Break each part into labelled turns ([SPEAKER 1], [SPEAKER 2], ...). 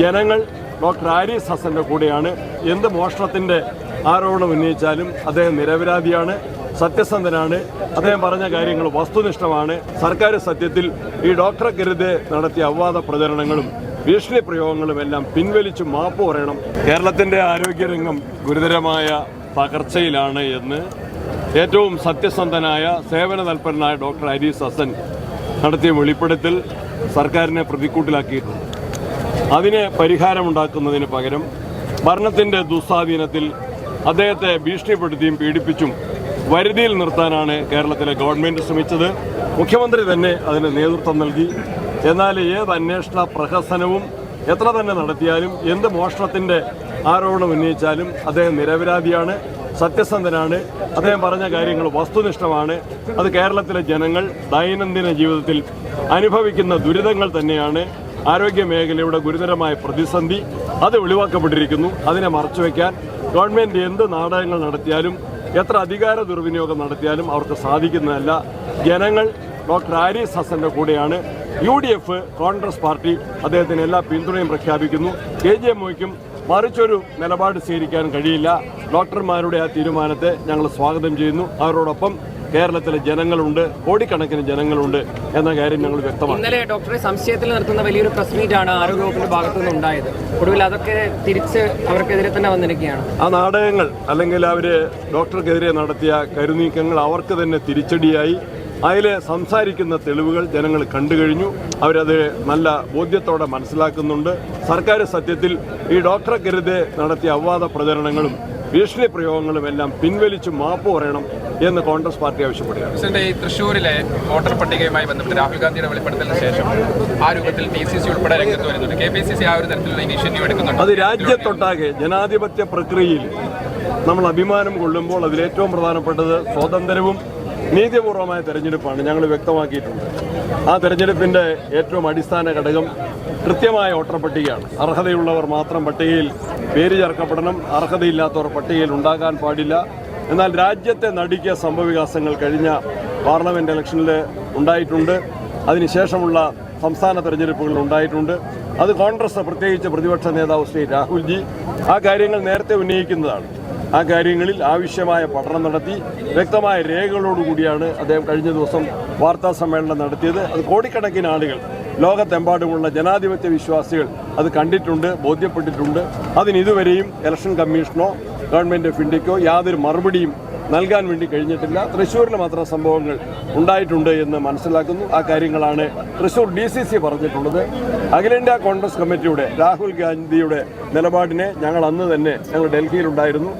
[SPEAKER 1] ജനങ്ങൾ ഡോക്ടർ ആരിസ് ഹസന്റെ കൂടെയാണ്. എന്ത് മോഷണത്തിന്റെ ആരോപണം ഉന്നയിച്ചാലും അദ്ദേഹം നിരപരാധിയാണ് സത്യസന്ധനാണ്. അദ്ദേഹം പറഞ്ഞ കാര്യങ്ങൾ വസ്തുനിഷ്ഠമാണ്. സർക്കാർ സത്യത്തിൽ ഈ ഡോക്ടറെ കരുതെ നടത്തിയ അവവാദ പ്രചരണങ്ങളും ഭീഷണി പ്രയോഗങ്ങളും എല്ലാം പിൻവലിച്ച് മാപ്പ് പറയണം. കേരളത്തിന്റെ ആരോഗ്യരംഗം ഗുരുതരമായ തകർച്ചയിലാണ് എന്ന് ഏറ്റവും സത്യസന്ധനായ സേവന തൽപരനായ ഡോക്ടർ ഹരീസ് ഹസൻ നടത്തിയ വെളിപ്പെടുത്തൽ സർക്കാരിനെ പ്രതിക്കൂട്ടിലാക്കിയിട്ടുണ്ട്. അതിന് പരിഹാരമുണ്ടാക്കുന്നതിന് പകരം ഭരണത്തിന്റെ ദുസ്വാധീനത്തിൽ അദ്ദേഹത്തെ ഭീഷണിപ്പെടുത്തിയും പീഡിപ്പിച്ചും വരുതിയിൽ നിർത്താനാണ് കേരളത്തിലെ ഗവൺമെന്റ് ശ്രമിച്ചത്. മുഖ്യമന്ത്രി തന്നെ അതിന് നേതൃത്വം നൽകി. എന്നാൽ ഏത് അന്വേഷണ പ്രഹസനവും എത്ര തന്നെ നടത്തിയാലും എന്ത് മോഷണത്തിന്റെ ആരോപണം ഉന്നയിച്ചാലും അദ്ദേഹം നിരപരാധിയാണ് സത്യസന്ധനാണ്. അദ്ദേഹം പറഞ്ഞ കാര്യങ്ങൾ വസ്തുനിഷ്ഠമാണ്. അത് കേരളത്തിലെ ജനങ്ങൾ ദൈനംദിന ജീവിതത്തിൽ അനുഭവിക്കുന്ന ദുരിതങ്ങൾ തന്നെയാണ്. ആരോഗ്യ മേഖലയുടെ ഗുരുതരമായ പ്രതിസന്ധി അത് ഒഴിവാക്കപ്പെട്ടിരിക്കുന്നു. അതിനെ മറച്ചുവെക്കാൻ ഗവൺമെന്റ് എന്ത് നാടകങ്ങൾ നടത്തിയാലും എത്ര അധികാര ദുർവിനിയോഗം നടത്തിയാലും അവർക്ക് സാധിക്കുന്നതല്ല. ജനങ്ങൾ ഡോക്ടർ ആരിസ് ഹസന്റെ കൂടെയാണ്. U D F Congress party അദ്ദേഹത്തിന് എല്ലാ പിന്തുണയും പ്രഖ്യാപിക്കുന്നു. കെ ജെ മോയ്ക്കും മറിച്ചൊരു നിലപാട് സ്വീകരിക്കാൻ കഴിയില്ല. ഡോക്ടർമാരുടെ ആ തീരുമാനത്തെ ഞങ്ങൾ സ്വാഗതം ചെയ്യുന്നു. അവരോടൊപ്പം കേരളത്തിലെ ജനങ്ങളുണ്ട് കോടിക്കണക്കിന് ജനങ്ങളുണ്ട് എന്ന കാര്യം ഞങ്ങൾ വ്യക്തമാണ്
[SPEAKER 2] ഇന്നലെ ഡോക്ടറെ സംശയത്തിൽ നിർത്തുന്ന വലിയൊരു പ്രസ് മീറ്റ് ആണ് ആരോഗ്യവകുപ്പിന്റെ ഭാഗത്തു നിന്ന് ഉണ്ടായത്. ഒടുവിൽ അതൊക്കെ തിരിച്ച് അവർക്കെതിരെ തന്നെ വന്നിരിക്കുകയാണ്.
[SPEAKER 1] ആ നാടകങ്ങൾ അല്ലെങ്കിൽ അവർ ഡോക്ടർക്കെതിരെ നടത്തിയ കരുനീക്കങ്ങൾ അവർക്ക് തന്നെ തിരിച്ചടിയായി. അതിൽ സംസാരിക്കുന്ന തെളിവുകൾ ജനങ്ങൾ കണ്ടു കഴിഞ്ഞു അവരത് നല്ല ബോധ്യത്തോടെ മനസ്സിലാക്കുന്നുണ്ട്. സർക്കാർ സത്യത്തിൽ ഈ ഡോക്ടർക്കെതിരെ നടത്തിയ അവാദ പ്രചരണങ്ങളും ഭീഷണി പ്രയോഗങ്ങളും എല്ലാം പിൻവലിച്ച് മാപ്പ് പറയണം എന്ന് കോൺഗ്രസ് പാർട്ടി ആവശ്യപ്പെടുകയാണ്.
[SPEAKER 3] ഈ തൃശ്ശൂരിലെ വോട്ടർ പട്ടികയുമായി ബന്ധപ്പെട്ട് രാഹുൽ ഗാന്ധിയുടെ വെളിപ്പെടുത്തലിന് ശേഷം ആ രൂപത്തിൽ ഡി സി സി ഉൾപ്പെടെ രംഗത്ത് വരുന്നുണ്ട്. കെ പി സി സി ആ ഒരു തരത്തിലുള്ള ഇനിഷ്യേറ്റീവ് എടുക്കുന്നുണ്ട്.
[SPEAKER 1] അത് രാജ്യത്തൊട്ടാകെ ജനാധിപത്യ പ്രക്രിയയിൽ നമ്മൾ അഭിമാനം കൊള്ളുമ്പോൾ അതിലേറ്റവും പ്രധാനപ്പെട്ടത് സ്വാതന്ത്ര്യവും നീതിപൂർവമായ തെരഞ്ഞെടുപ്പാണ് ഞങ്ങൾ വ്യക്തമാക്കിയിട്ടുണ്ട്. ആ തെരഞ്ഞെടുപ്പിന്റെ ഏറ്റവും അടിസ്ഥാന ഘടകം കൃത്യമായ വോട്ടർ പട്ടികയാണ്. അർഹതയുള്ളവർ മാത്രം പട്ടികയിൽ പേര് ചേർക്കപ്പെടണം. അർഹതയില്ലാത്തവർ പട്ടികയിൽ ഉണ്ടാകാൻ പാടില്ല. എന്നാൽ രാജ്യത്തെ നടുക്കിയ സംഭവവികാസങ്ങൾ കഴിഞ്ഞ പാർലമെന്റ് ഇലക്ഷനിൽ ഉണ്ടായിട്ടുണ്ട്. അതിനുശേഷമുള്ള സംസ്ഥാന തെരഞ്ഞെടുപ്പുകൾ ഉണ്ടായിട്ടുണ്ട്. അത് കോൺഗ്രസ് പ്രത്യേകിച്ച് പ്രതിപക്ഷ നേതാവ് ശ്രീ രാഹുൽജി ആ കാര്യങ്ങൾ നേരത്തെ ഉന്നയിക്കുന്നതാണ്. ആ കാര്യങ്ങളിൽ ആവശ്യമായ പഠനം നടത്തി വ്യക്തമായ രേഖകളോടുകൂടിയാണ് അദ്ദേഹം കഴിഞ്ഞ ദിവസം വാർത്താ സമ്മേളനം നടത്തിയത്. അത് കോടിക്കണക്കിന് ആളുകൾ ലോകത്തെമ്പാടുമുള്ള ജനാധിപത്യ വിശ്വാസികൾ അത് കണ്ടിട്ടുണ്ട് ബോധ്യപ്പെട്ടിട്ടുണ്ട്. അതിന് ഇതുവരെയും ഇലക്ഷൻ കമ്മീഷനോ ഗവൺമെന്റ് ഓഫ് ഇന്ത്യക്കോ യാതൊരു മറുപടിയും നൽകാൻ വേണ്ടി കഴിഞ്ഞിട്ടില്ല. തൃശ്ശൂരിൽ മാത്രം സംഭവങ്ങൾ ഉണ്ടായിട്ടുണ്ട് എന്ന് മനസ്സിലാക്കുന്നു. ആ കാര്യങ്ങളാണ് തൃശ്ശൂർ ഡി സി സി പറഞ്ഞിട്ടുള്ളത്. അഖിലേന്ത്യാ കോൺഗ്രസ് കമ്മിറ്റിയുടെ രാഹുൽ ഗാന്ധിയുടെ നിലപാടിനെ ഞങ്ങൾ അന്ന് തന്നെ ഞങ്ങൾ ഡൽഹിയിലുണ്ടായിരുന്നു.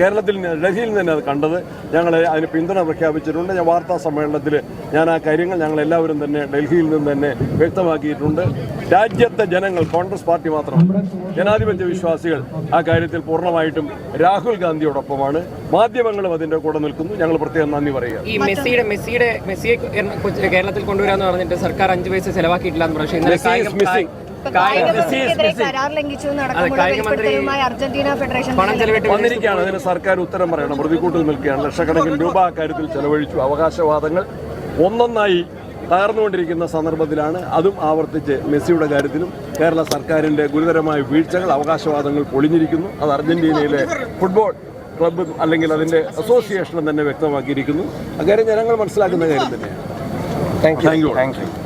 [SPEAKER 1] കേരളത്തിൽ ഡൽഹിയിൽ തന്നെ അത് കണ്ടത്. ഞങ്ങൾ അതിന് പിന്തുണ പ്രഖ്യാപിച്ചിട്ടുണ്ട്. ഞാൻ വാർത്താ സമ്മേളനത്തിൽ ഞാൻ ആ കാര്യങ്ങൾ ഞങ്ങൾ എല്ലാവരും തന്നെ ഡൽഹിയിൽ നിന്ന് തന്നെ വ്യക്തമാക്കിയിട്ടുണ്ട്. രാജ്യത്തെ ജനങ്ങൾ കോൺഗ്രസ് പാർട്ടി മാത്രം. ജനാധിപത്യ വിശ്വാസികൾ ആ കാര്യത്തിൽ പൂർണമായിട്ടും രാഹുൽ ഗാന്ധിയോടൊപ്പമാണ്. മാധ്യമങ്ങളും അതിന്റെ കൂടെ നിൽക്കുന്നു. ഞങ്ങൾ പ്രത്യേകം നന്ദി പറയുക
[SPEAKER 2] ഈ മെസ്സിയുടെ മെസ്സിയുടെ മെസ്സിയെ കേരളത്തിൽ കൊണ്ടുവരാന്ന് പറഞ്ഞിട്ട് സർക്കാർ അഞ്ചു പൈസ ചെലവാക്കിയിട്ടില്ല എന്ന് പക്ഷേ ഇന്നലെ
[SPEAKER 1] വന്നിരിക്കുകയാണ്. അതിന് സർക്കാർ ഉത്തരം പറയണം. പ്രതികൂട്ടിൽ നിൽക്കുകയാണ്. ലക്ഷക്കണക്കിന് രൂപ അക്കാര്യത്തിൽ ചെലവഴിച്ചു. അവകാശവാദങ്ങൾ ഒന്നൊന്നായി തകർന്നുകൊണ്ടിരിക്കുന്ന സന്ദർഭത്തിലാണ് അതും ആവർത്തിച്ച് മെസ്സിയുടെ കാര്യത്തിലും കേരള സർക്കാരിന്റെ ഗുരുതരമായ വീഴ്ചകൾ അവകാശവാദങ്ങൾ പൊളിഞ്ഞിരിക്കുന്നു. അത് അർജന്റീനയിലെ ഫുട്ബോൾ ക്ലബ്ബ് അല്ലെങ്കിൽ അതിന്റെ അസോസിയേഷനും തന്നെ വ്യക്തമാക്കിയിരിക്കുന്നു. അക്കാര്യം ജനങ്ങൾ മനസ്സിലാക്കുന്ന കാര്യം തന്നെയാണ്. Thank you thank you